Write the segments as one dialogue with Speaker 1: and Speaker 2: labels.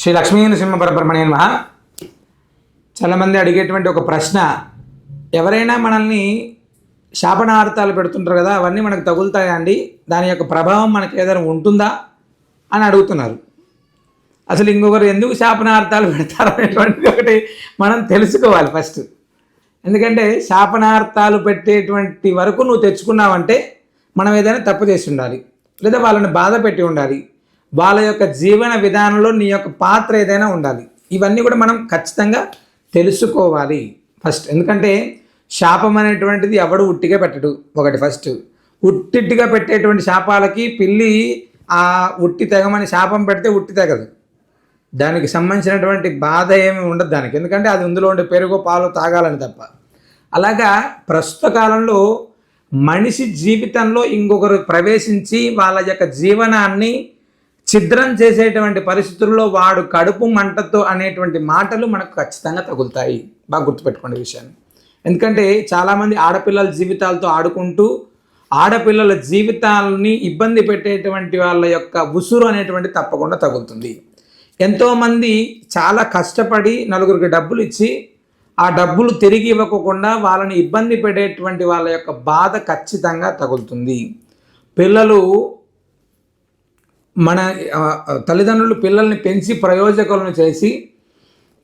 Speaker 1: శ్రీ లక్ష్మీ నృసింహ పరబ్రహ్మణ్య చాలామంది అడిగేటువంటి ఒక ప్రశ్న ఎవరైనా మనల్ని శాపనార్థాలు పెడుతుంటారు కదా అవన్నీ మనకు తగులుతాయా అండి? దాని యొక్క ప్రభావం మనకి ఏదైనా ఉంటుందా అని అడుగుతున్నారు. అసలు ఇంకొకరు ఎందుకు శాపనార్థాలు పెడతారు అనేటువంటిది ఒకటి మనం తెలుసుకోవాలి ఫస్ట్. ఎందుకంటే శాపనార్థాలు పెట్టేటువంటి వరకు నువ్వు తెచ్చుకున్నావంటే మనం ఏదైనా తప్పు చేసి ఉండాలి లేదా వాళ్ళని బాధ పెట్టి ఉండాలి వాళ్ళ యొక్క జీవన విధానంలో నీ యొక్క పాత్ర ఏదైనా ఉండాలి. ఇవన్నీ కూడా మనం ఖచ్చితంగా తెలుసుకోవాలి. ఫస్ట్ ఎందుకంటే శాపం అనేటువంటిది ఎవడు ఉట్టిగా పెట్టడు. ఒకటి ఫస్ట్ ఉట్టిట్టిగా పెట్టేటువంటి శాపాలకి పిల్లి ఆ ఉట్టి తెగమని శాపం పెడితే ఉట్టి తెగదు. దానికి సంబంధించినటువంటి బాధ ఏమి ఉండదు దానికి. ఎందుకంటే అది ఇందులో ఉండే పెరుగు పాలు తాగాలని తప్ప. అలాగా ప్రస్తుత కాలంలో మనిషి జీవితంలో ఇంకొకరు ప్రవేశించి వాళ్ళ యొక్క జీవనాన్ని ఛిద్రం చేసేటువంటి పరిస్థితుల్లో వాడు కడుపు మంటతో అనేటువంటి మాటలు మనకు ఖచ్చితంగా తగులుతాయి. బాగా గుర్తుపెట్టుకోండి విషయాన్ని. ఎందుకంటే చాలామంది ఆడపిల్లల జీవితాలతో ఆడుకుంటూ ఆడపిల్లల జీవితాలని ఇబ్బంది పెట్టేటువంటి వాళ్ళ యొక్క ఉసురు అనేటువంటి తప్పకుండా తగులుతుంది. ఎంతోమంది చాలా కష్టపడి నలుగురికి డబ్బులు ఇచ్చి ఆ డబ్బులు తిరిగి ఇవ్వకుండా వాళ్ళని ఇబ్బంది పెట్టేటువంటి వాళ్ళ యొక్క బాధ ఖచ్చితంగా తగులుతుంది. పిల్లలు మన తల్లిదండ్రులు పిల్లల్ని పెంచి ప్రయోజకులను చేసి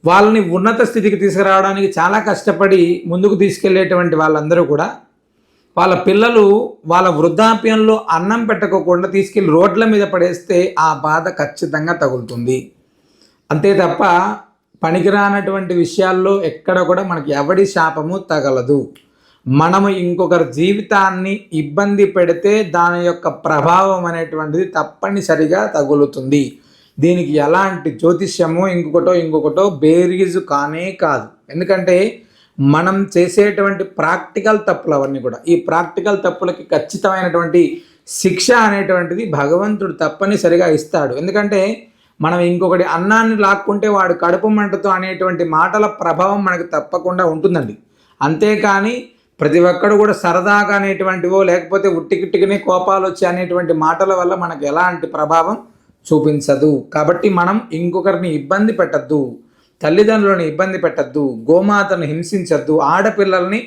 Speaker 1: వాళ్ళని ఉన్నత స్థితికి తీసుకురావడానికి చాలా కష్టపడి ముందుకు తీసుకెళ్ళేటువంటి వాళ్ళందరూ కూడా వాళ్ళ పిల్లలు వాళ్ళ వృద్ధాప్యంలో అన్నం పెట్టకోకుండా తీసుకెళ్ళి రోడ్ల మీద పడేస్తే ఆ బాధ ఖచ్చితంగా తగులుతుంది. అంతే తప్ప పనికిరానటువంటి విషయాల్లో ఎక్కడ కూడా మనకి ఎవడి శాపము తగలదు. మనము ఇంకొకరి జీవితాన్ని ఇబ్బంది పెడితే దాని యొక్క ప్రభావం అనేటువంటిది తప్పనిసరిగా తగులుతుంది. దీనికి ఎలాంటి జ్యోతిష్యము ఇంకొకటో ఇంకొకటో బేరీజు కానే కాదు. ఎందుకంటే మనం చేసేటువంటి ప్రాక్టికల్ తప్పులు అవన్నీ కూడా ఈ ప్రాక్టికల్ తప్పులకి ఖచ్చితమైనటువంటి శిక్ష అనేటువంటిది భగవంతుడు తప్పనిసరిగా ఇస్తాడు. ఎందుకంటే మనం ఇంకొకటి అన్నాన్ని లాక్కుంటే వాడు కడుపు మంటతో అనేటువంటి మాటల ప్రభావం మనకు తప్పకుండా ఉంటుందండి. అంతేకాని ప్రతి ఒక్కడు కూడా సరదాగా అనేటువంటివో లేకపోతే ఉట్టికిట్టికనే కోపాలు వచ్చి అనేటువంటి మాటల వల్ల మనకు ఎలాంటి ప్రభావం చూపించదు. కాబట్టి మనం ఇంకొకరిని ఇబ్బంది పెట్టద్దు తల్లిదండ్రులను ఇబ్బంది పెట్టద్దు గోమాతను హింసించద్దు ఆడపిల్లల్ని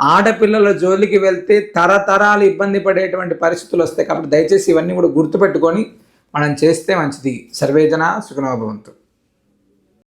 Speaker 1: ఆడపిల్లల జోలికి వెళ్తే తరతరాలు ఇబ్బంది పడేటువంటి పరిస్థితులు వస్తాయి. కాబట్టి దయచేసి ఇవన్నీ కూడా గుర్తుపెట్టుకొని మనం చేస్తే మంచిది. సర్వేజన సుఖనోభవంతు